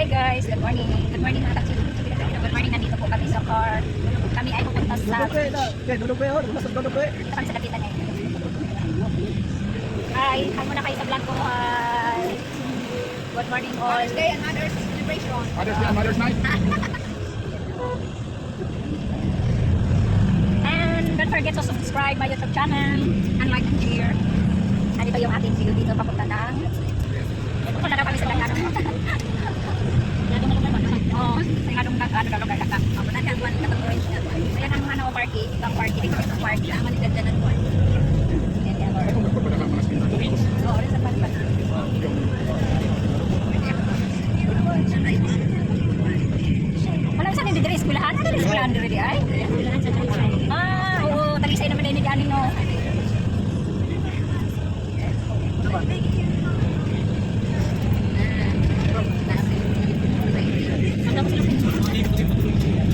Hi guys, good morning. Good morning mga taxi. Good morning, nandito po kami sa car. Kami ay pupunta sa Okay, dudok ko yun. Nasa dudok ko eh. Ito kami sa Dapitan ngayon. Hi, hi muna kayo sa vlog ko. Hi. Good morning all. Mother's Day and Mother's Celebration. Mother's Day and Mother's Night. And don't forget to subscribe my YouTube channel and like and share. Nandito yung ating video dito papunta ng Pupunta na kami sa Dagano. Oo, sa Dagano na ano na lugar na. Papunta na kuan katong Ayan ang ano party, ang party dito sa party. Ang manigdadan ko. Yan yan. Itong nagpapadala ng mga skin. Oo, rin sa party. Walang saan hindi diri eskwelahan? Ano diri eskwelahan diri di ay? Ah, oo, talisay naman din ni Dani no.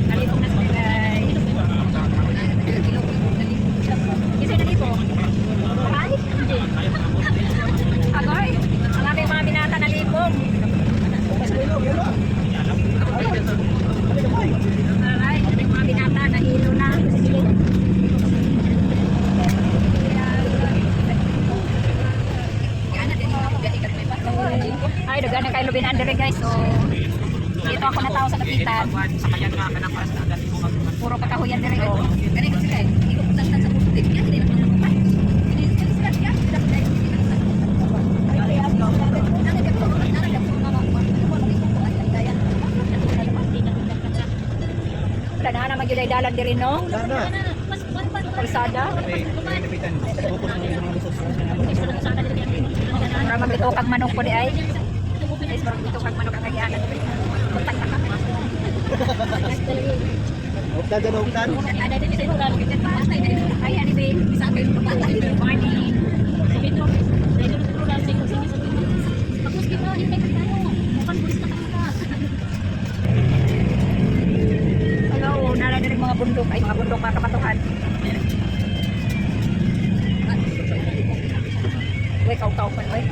Nalipong na sila guys. Isa na lipo. Ay, Agoy, ang aming mga binata na lipong. Alright, aming mga binata na hilo na. Ay, dagan na kayo lubin under guys. So, dito ako na tao sa kapitan. Puro pagkahuyan dire oh. Kani ko sila. Iko putas sa putik. Yan hindi na pangalaman. Ini sila sila. Sila sila. Na yun ay dalan diri no? Kalsada. Na Para magbito kang manok ko di ay. Guys, para magbito kang manok ang kagianan. Puntak na huktan. Ada din sa ulan. Ay, ano ba? Isa kayo patay. Good morning. Bundok. Ay, mga bundok mga kapatuhan. Uy, kaw-kaw pa. Uy.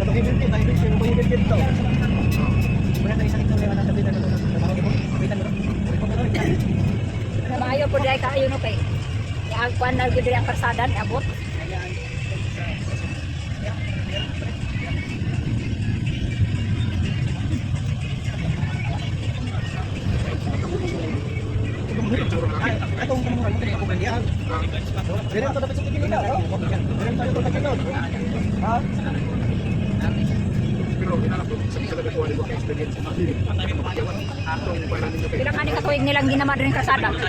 Hindi ka na nasa Corazon. Ano sa Corazon? Ito ba lang ito? Wait, masakit. Sakit. Maayo po dahil kaayo no kay. Ang kwan na gud ang kalsada abot. Ka suparin ko.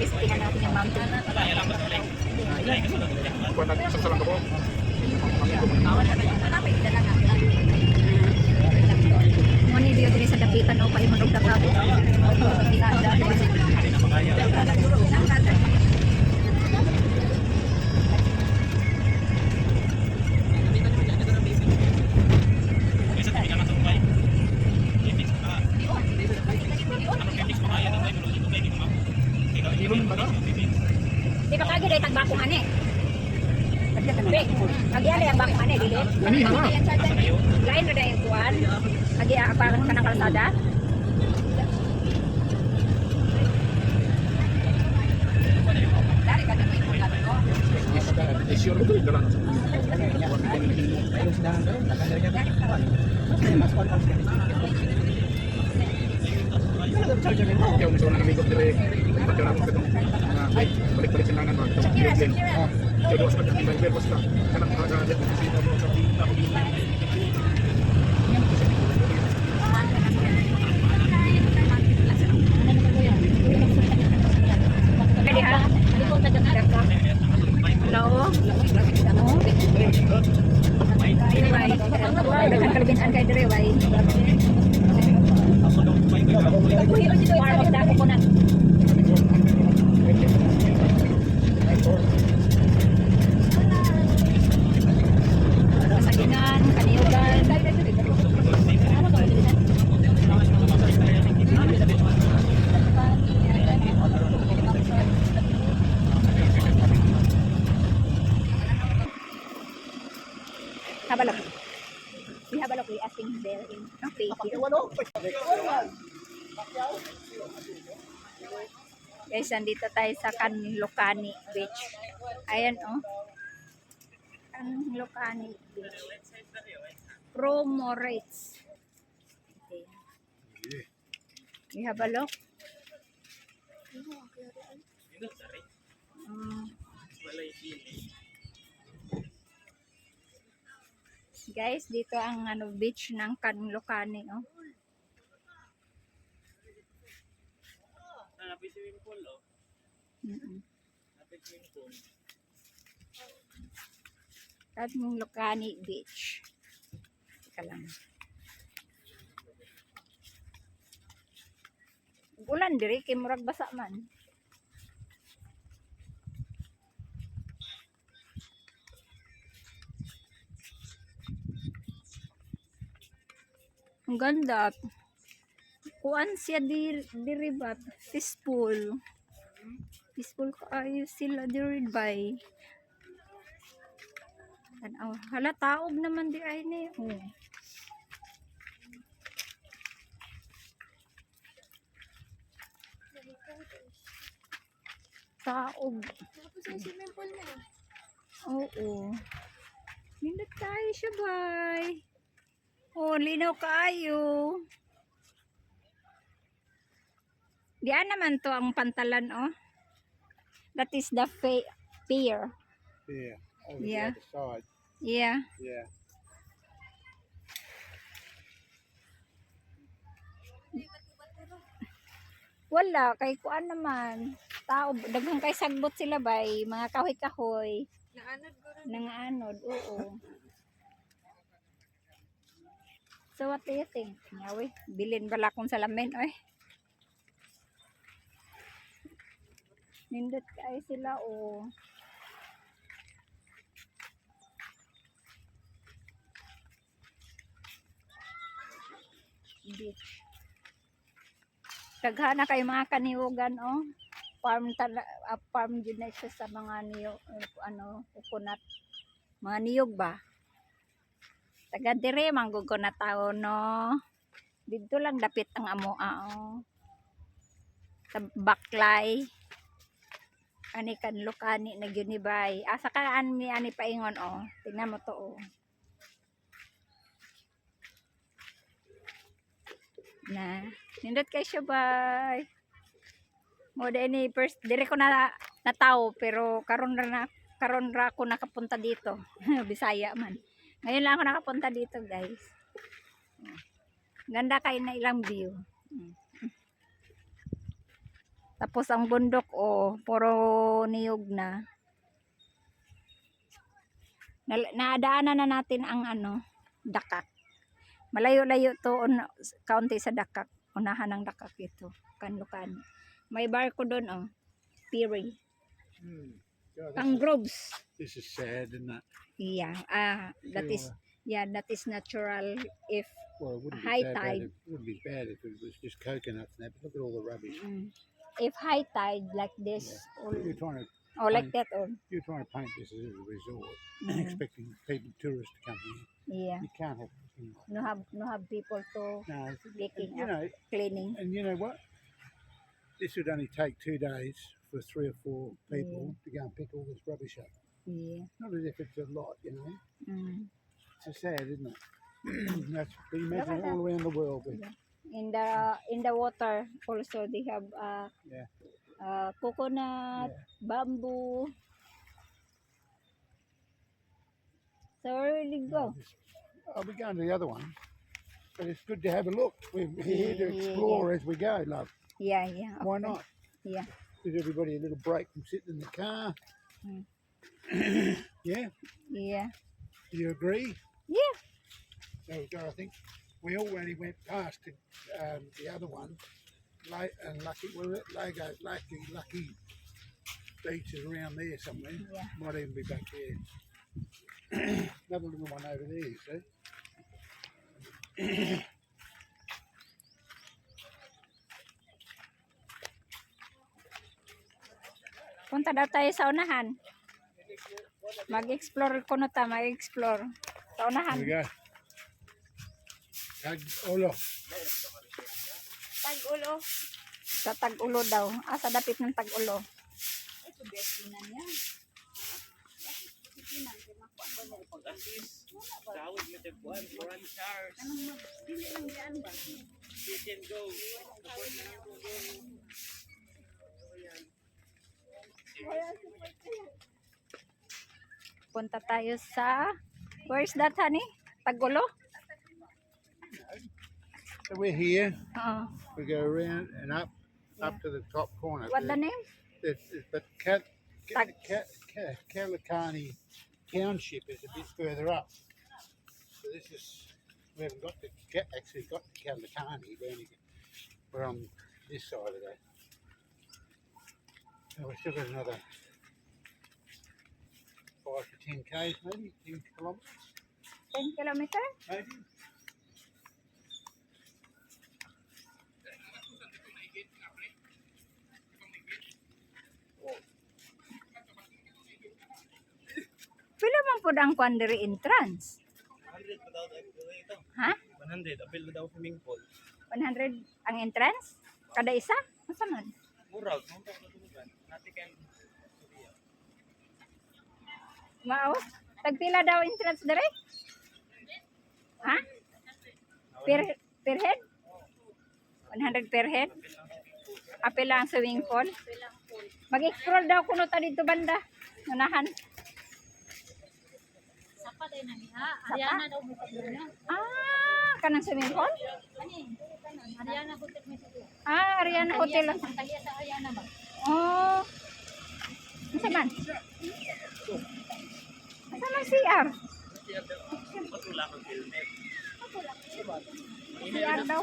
Testingan natin yung mountain. Kuha natin sa salang ko. Mo ni biyo diri sa dapitan o kay manog dakabo. Di ba kagi dai tagbakong kagi ali ang bakong ani dili. Lain na dahil kuan. Kagi aparang kanang kalsada. Sure ito yung dalan. Kaya umiso na namigot dire. Pagka na ko itong mga balik-balik sa lanan. Itong Brooklyn. Kaya doon sa pagkakita. Kaya basta kanang mga gadget. Sino mo sa Pwede ha? Hello? Anyway, daghang kalubinan kay dire way. Farm of the coconut. Kasagingan, kaniyugan. Have a look. We have a look. We asking there in Facebook. Guys, nandito tayo sa Canlocani Beach. Ayan, oh. Canlocani Beach. Promo rates. Okay. We have a look. Mm. Guys, dito ang ano beach ng Canlocani, oh. Hanapin swimming pool, oh. Mm-mm. Hanapin swimming pool. Canlocani Beach. Teka lang. Ulan diri kay murag basa man. Ang ganda. Kuan siya dir diri ba? Peaceful. Peaceful kaayo sila diri bay. Tanaw. Hala, taob naman di ay ni. Oh. Taob. Tapos yung swimming pool na. Oo. Nindot tayo siya, bay. Oh, linaw kayo. Diyan naman to ang pantalan, oh. That is the fa- pier. Yeah. Over Yeah. the other side. Yeah. Yeah. Wala, kay kuan naman. Tao, daghang kay sagbot sila bay, mga kahoy-kahoy. Naanod ko rin. Nangaanod, oo. So what do you think? Ngawi, bilin bala kong salamin, oy. Nindot kay sila, oh. Beach. Daghana kay mga kaniugan, oh. Farm tala, ah, farm din sa mga niyo, eh, ano, coconut. Mga niyog ba? Taga dire manggug ko na tao no. Dito lang dapit ang amo oh. Sa baklay. Ani kan lukani na gyud. Asa ka ani ani paingon oh. Tingnan mo to oh. Na, nindot kay siya bay. Mo ni first dire ko na nataw pero karon ra na karon ra ako nakapunta dito. Bisaya man. Ngayon lang ako nakapunta dito, guys. Ganda kayo na ilang view. Tapos ang bundok, oh, puro niyog na. Naadaanan na natin ang ano, dakak. Malayo-layo to on, kaunti sa dakak. Unahan ng dakak ito. Kanlukan. May barko doon, oh. Piering. Hmm. Pang groves. this is sad, isn't it? Yeah. Ah, that is, yeah, that is natural if Well, it High bad. tide. If, it wouldn't be bad if it was just coconuts and that. But look at all the rubbish. Mm. If high tide like this, or, You're trying to or like that, or you're trying to paint this as a resort, Mm. expecting people, tourists to come here. yeah, You can't have. You know, no have no have people to no, Picking you up. know, cleaning. and you know what? This would only take two days for three or four people to go and pick all this rubbish up. Yeah. Not as if it's a lot, you know. Mm. It's so sad, isn't it? That's but imagine at that. all around the world. With, In the in the water also they have uh, Yeah. uh coconut, Yeah. bamboo. So where will you go? I'll be going to the other one, but it's good to have a look. We're here to Yeah, yeah, explore as we go, love. Yeah, yeah. Why okay. not? Yeah. Give everybody a little break from sitting in the car. Mm. yeah, Yeah. Do you agree? Yeah. There we go. I think we already went past the, um, the other one. Lake and Lucky, well, Lego, Lucky, Lucky beaches around there somewhere. Yeah. Might even be back there. Another little one over there, you see. Punta daw tayo sa unahan. Mag-explore ko na ta, mag-explore. Sa unahan. There we go. Tag ulo. Tag-ulo. Sa tag-ulo daw. Ah, sa dapit ng tag-ulo. Tawag mo the buwan, foreign stars. You can go. Support na lang go. Punta tayo sa... Where's that, honey? Tag-ulo? So we're here. Oo. We go around and up, up to the top corner. What the name? It's, it's, but Cal, Cal, Tag- Cal, Cal, Calicani Township is a bit further up. So this is we haven't got to Ca- actually got to Calicani. We're, only, we're on this side of that. So we've still got another five to ten k's, maybe ten kilometres, 10 kilometer? maybe. Pila man po ang quandary entrance? 100 pa daw ito. Ha? 100, apil daw swimming pool. 100 ang entrance? Kada isa? Masa man? Murag, kung pa. Natin kan Mao? Tagpila daw entrance dire? Ha? Per, per head? 100 per head? Apila ang swimming pool? Mag-explore daw kuno ta dito banda. Unahan. Sapa tayo na niya. Ariana daw mo niya. Ah, kanang swimming pool? Ani? Ariana Hotel mo siya. Ah, Ariana Hotel. Ang taliya sa Ariana ba? Oh. Ano man? Asa man CR? patula kang helmet. CR daw.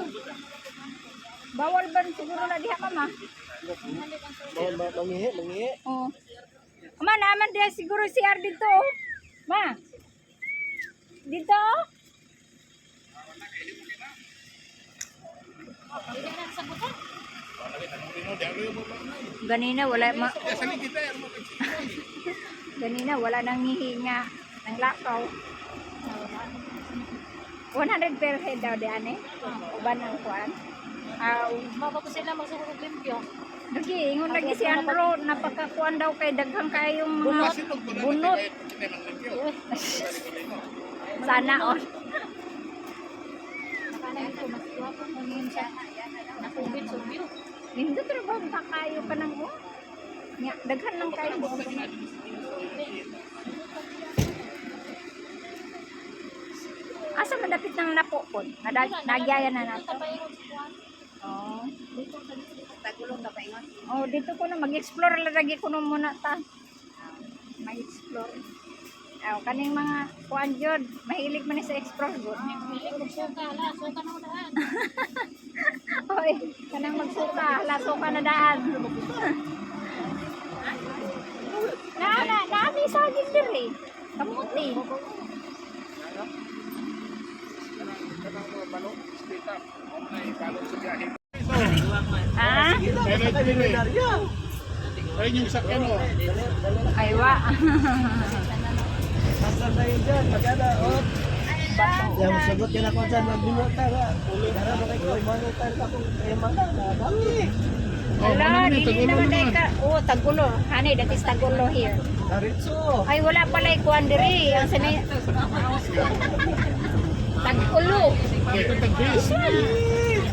Bawal ba siguro na diha ka ma? Mangihi, mangihi. Oh. Ma, naman diha siguro CR dito. oh. Ma. Dito? Ganina wala ma Ganina wala nang hihinga ng lakaw. 100 per head daw di ane. Uban ang kuan. Ah, Mapa ko sila magsuhurog limpyo. Lagi, ingon lagi si Andro, napakakuan daw kay daghang kayong mga bunot. Sana on. Nakanan ko, mas tuwa ko mo yun siya. Nakubit sa view. Nindo trabaho ka kayo ka nang mo. Nya, daghan lang kayo. Asa madapit ng napo po? Nadag nagyaya na nato. Oh. Tagulong. Oh, dito ko na mag-explore lagi ko na muna ta. Mag-explore. Aw, kaning mga kuan jud, mahilig man sa explore gud. Milig ko suka. Hala, suka na daan. Hoy, kanang magsuka, laso ka na daan. na na, nami sa agin diri. Kamuti. Ha? Ayun yung sakyan mo. Aywa. Na yun dyan? Magana, oh. Yang sagot ka na kung saan magbinot ka ba? Dara ba kayo manutan ka kung kayo mga nadami. Wala, dili naman dahil ka. Oh, tagulo. Hani, that is tagulo here. Daritso. Ay, wala pala ikuan diri. Ang sanay... Tagulo.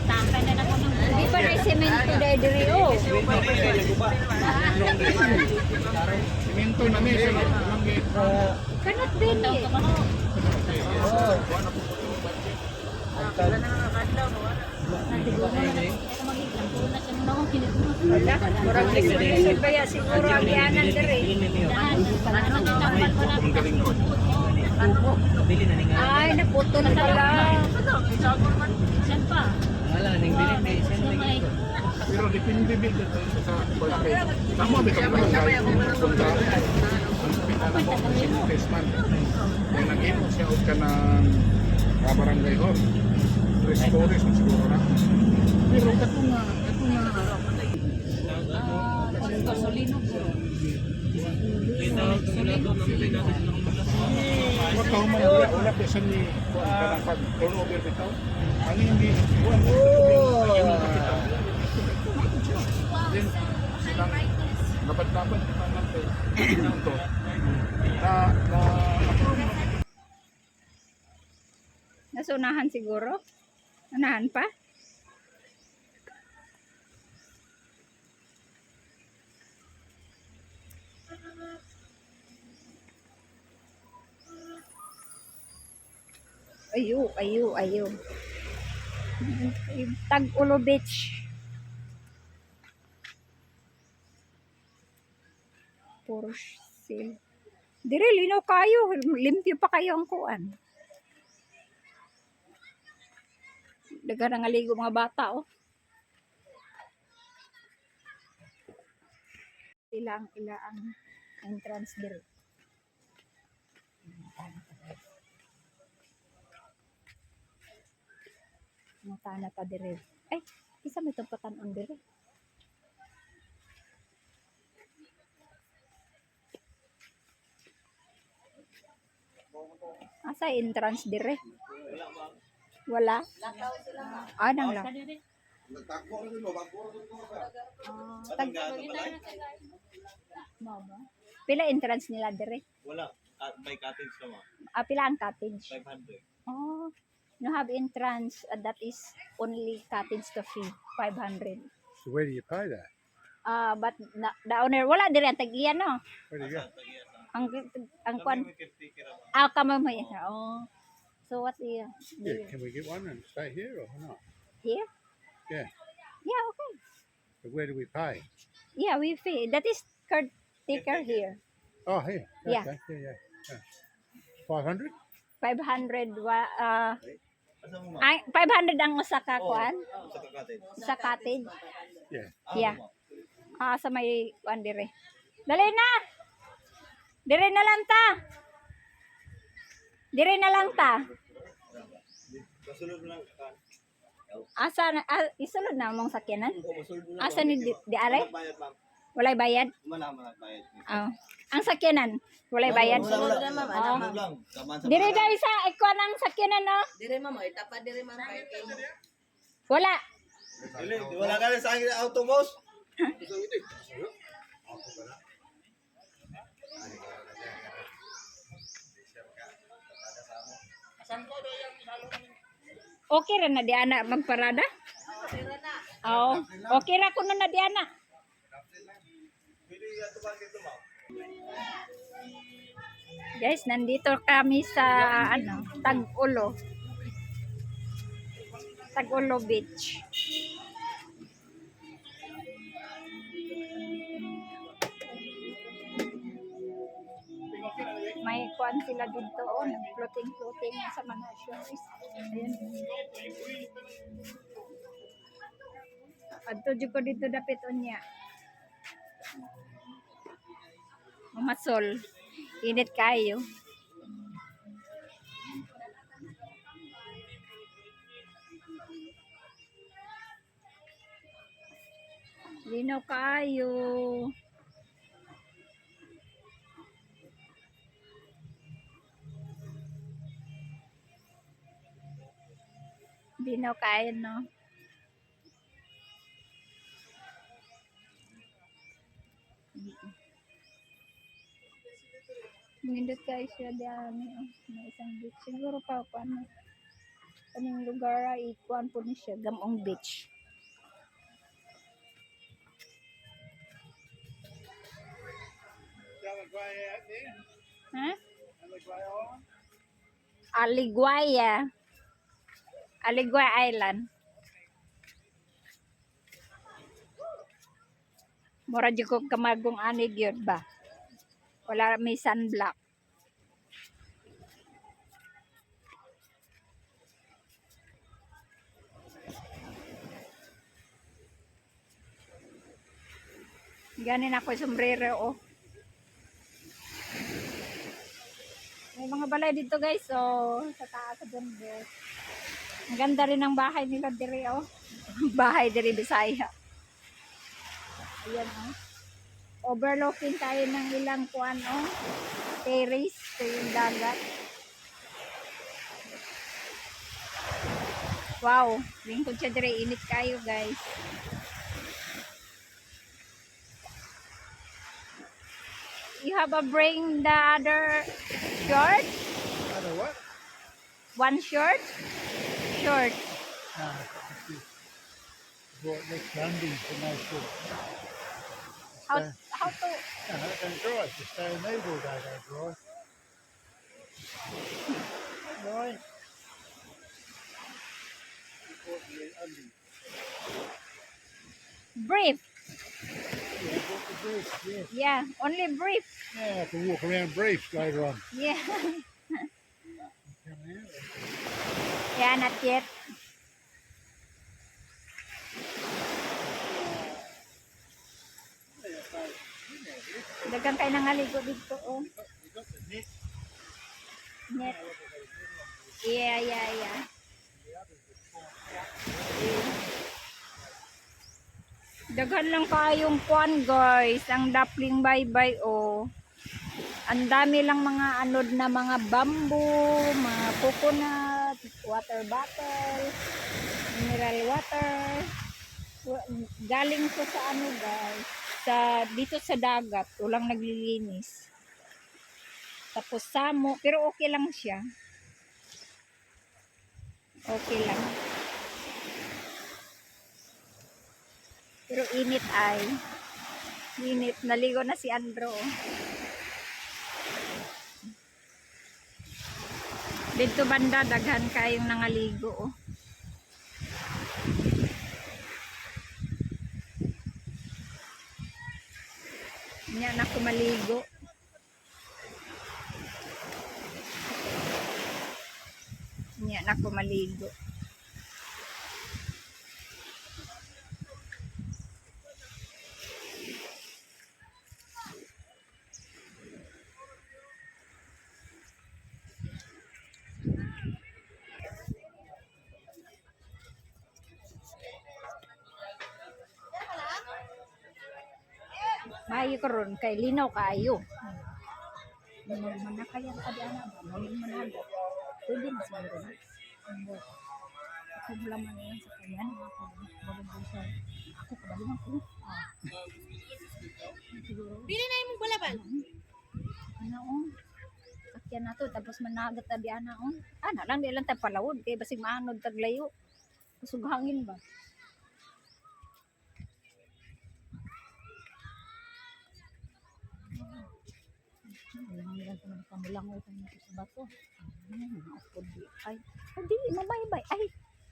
Tampay na na ko ng Di pa na semento dahil diri, oh. Siminto na niya. Kanat din eh. Oh. Wala, murag nagsulisod ba ya siguro ang yanan diri. Ang galing ko. tubo. Bili na nga. Ay, naputol pala. Saan pa? Wala, ning bili may isa Sa may... Pero depende din dito sa. Tama ba ito barangay? Kung ka, ang pitala mo, sinipes man. Kung nag-imo siya o ka ng ah, barangay hall. Tres stories man siguro na. Pero ito nga, ito nga, Gasolino po. Huwag ka humay, wala, wala pa sa ni kuwan ka ng pag-turnover bitaw. Ano hindi, kuwan, yung kapital. Then, silang, dapat-dapat pa natin, ito, na, na, Nasunahan siguro. Unahan pa? Ayo, ayo, ayo. Tag-Ulo Beach. Puro sale. Dire, linaw kayo. Limpyo pa kayo ang kuan. Daga na ngaligo mga bata, oh. Ilang ila ang entrance dire. Matana pa dire. Ay, isa may tumpatan on dire. Asa entrance dire? Wala. Ah, nang lang. Ah, tag Mama. Pila entrance nila dire? Wala. Ka- May cottage naman. Ah, pila ang cottage? 500. Oh, you have entrance uh, that is only cottage to fee 500. So where do you pay that? Ah, but na, the owner wala dire ang tagiyan no. Where do you go? Ang ang kwan Kami ah kamo mo yan. Oh. So what do you do Yeah, you- can we get one and stay here or not? here? Yeah. Yeah, okay. But where do we pay? Yeah, we fee. That is caretaker here. Oh, here. Yeah. Okay. Yeah, yeah. yeah. 500? 500 wa ah ma? ay 500 ang usa ka kwan Sa cottage. sa cottage. Yeah. Yeah. Ah, sa may kwan dire. Dali na. Dire na lang ta. Dire na lang ta. Lang. Asa na ah, isulod na mong sakyanan? Asa ni di, di are? Bayad ma'am. Walay bayad. Man bayad. Oh. Ang sakyanan, walay bayad. Wala, wala. ma'am, ano, sa Dire dai sa ikuan ang sakyanan no. Dire ma'am, itapa dire ma'am kay. Wala. Wala ka sa akin autobus. Okay ra na di ana magparada? Oo. Okay ra kuno na di ana. Guys, nandito kami sa ano, Tag-Ulo. Tag-Ulo Beach. May kuan sila dito, oh, floating-floating sa shows. Ayan. Adto jud ko dito dapit unya. Mamasol. Init kayo. Linaw kayo. Linaw kayo, no? Mindot kayo siya diyan. oh, May isang beach. Siguro pa paano. Anong lugar ay ikuan po ni siya. Gamong beach. Ha? Aligwaya. Aligwaya Aligua Island. Mura jud ko kamagong anig yun ba? Wala may sunblock. Ganin ako sombrero oh. May mga balay dito guys, so sa taas sa bundok. Ang ganda rin ng bahay nila dire, oh. bahay dire Bisaya. Ayan, oh. Overlooking tayo ng ilang kuan, oh. Terrace, ito yung dagat. Wow, lingkod siya dire, init kayo guys. You have a bring the other short? Other what? One short? Short. No, this is bought next Monday for no short. How, Uh, how to, No, that don't dry. Just stay in these all day, don't dry. Right. Bought the undies. brief. Yeah, bought the briefs, yeah. Yeah, only brief. Yeah, I can walk around briefs later on. Yeah. Yeah, not yet. Dagang kayo nangaligo dito, oh. Net. Yeah, yeah, yeah. Daghan lang kayong kwan guys. Ang dapling bye-bye oh. Ang dami lang mga anod na mga bamboo, mga coconut, water bottle, mineral water. Wa- Galing ko sa ano guys, sa dito sa dagat, walang naglilinis. Tapos samo, pero okay lang siya. Okay lang. Pero init ay. Init. Naligo na si Andro. oh. Dito banda, daghan kayong nangaligo. Oh. Nya na ko maligo. Nya na ko Maayo karon kay linaw kaayo. Mo man na kaya ka di ana ba? Mo man na. Pwede na na. Ano? Ako wala man yan sa kanya. Ako bagong sa ako kabalo man ko. Pili na yung balaban. Ano oh. Sakyan na to tapos managat ta di ana oh. Ana lang di lang ta palawod kay basig maanod tag layo. Kusog hangin ba? Nangilan ko ng kamulangoy ko nito sa bato. Hmm, ako di. Ay, ay di, mabaybay. Ay,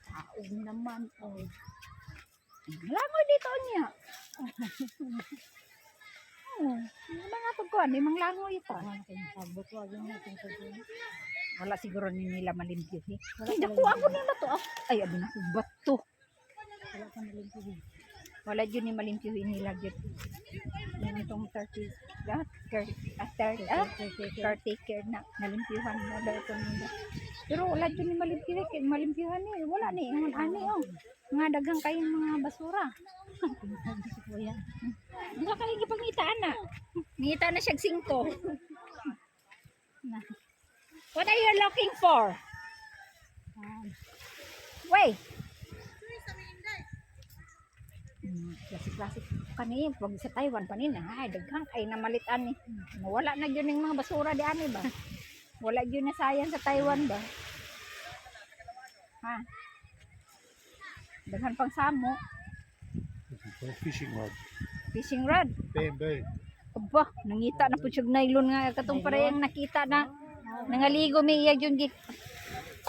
taog naman. Oh. Langoy dito niya. Oh, mga pagkuhan, di mang langoy ito. Wala siguro ni nila malimpyo. Eh. Ay, naku, ako nila to. ah. Ay, abi na bato. Wala pa malimpyo. Wala dyan ni malimpyo nila dyan. Yan itong 30, lahat, ah, 30, ah, caretaker na, nalimpyuhan na daw ito nila. Pero wala dyan ni malimpyuhan, kay malimpyuhan eh, wala ni, ingon ani oh. Mga dagang kayong mga basura. Wala kayo gipangitaan na. Ngita na siya 5. What are you looking for? Wait. Hmm, Klasik-klasik kani pag sa Taiwan pa nina ay daghang ay namalitan ni. Wala na gyud ning mga basura di ani ba? Wala gyud na sayang sa Taiwan ba? Ha? Daghan pang samo, fishing rod. fishing rod. Bamboo. Aba, nangita na po siya nylon nga katong parehang nakita na nangaligo may iya yun git.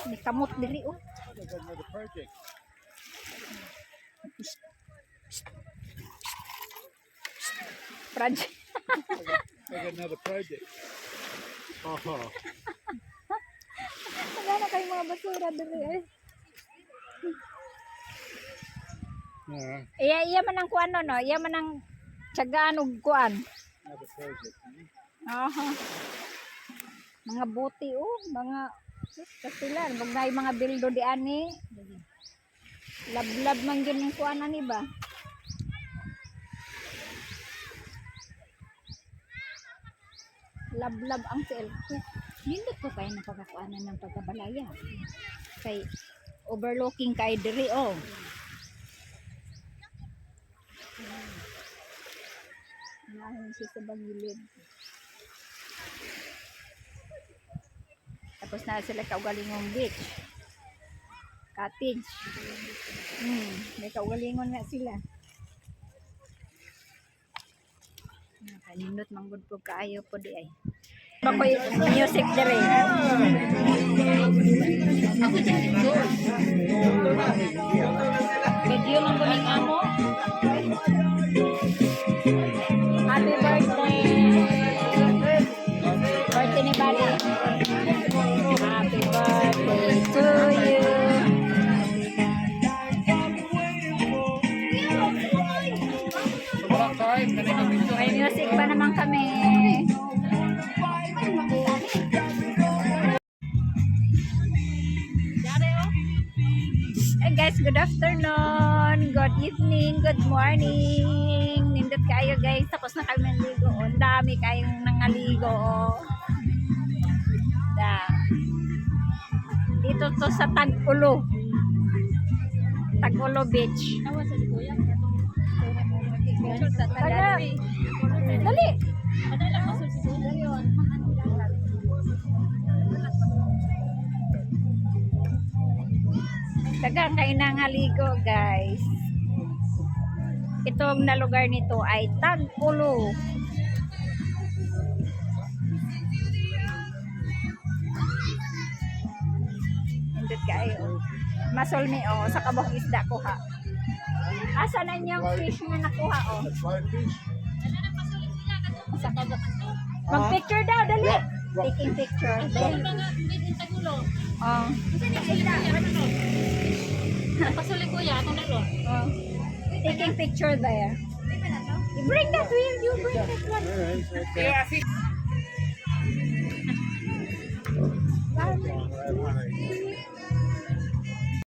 Ni kamot diri oh. Project. They've got another project. Oh, oh. Wala na kayong mga basura diri eh. Yeah. Iya iya man ang kuano no, iya man ang Tsagaan og kuan. Another project. Aha. Mga buti oh, mga kasilan, yung mga bildo di ani. Lablab man yun yung kuan ani ba? Lablab ang cellphone. Nindot ko kayo ng ng pagkabalaya. Kay overlooking kay diri oh. Nahin siya sa bangilid. Tapos na sila kaugalingong beach. Cottage. Hmm, may kaugalingon nga sila. Nakaninot manggod po kaayo po di ay. Bakoy music dire. Video to sa Tag-Ulo. Tag-Ulo Beach. Taga, dali. Padala ko sa si Kuya. Dagang kayo nangaligo guys. Itong na lugar nito ay Tagpulo. Hindot kayo. Masol ni o sa kabong isda ko ha. Asa na niyang fish na nakuha o? Sa kabong. Mag-picture daw, dali. Taking picture. Dali. Oh. Pasuli Kuya, atong dalo. Oh. Taking picture there. You bring that with you. Bring that one. Alright, so, Bye.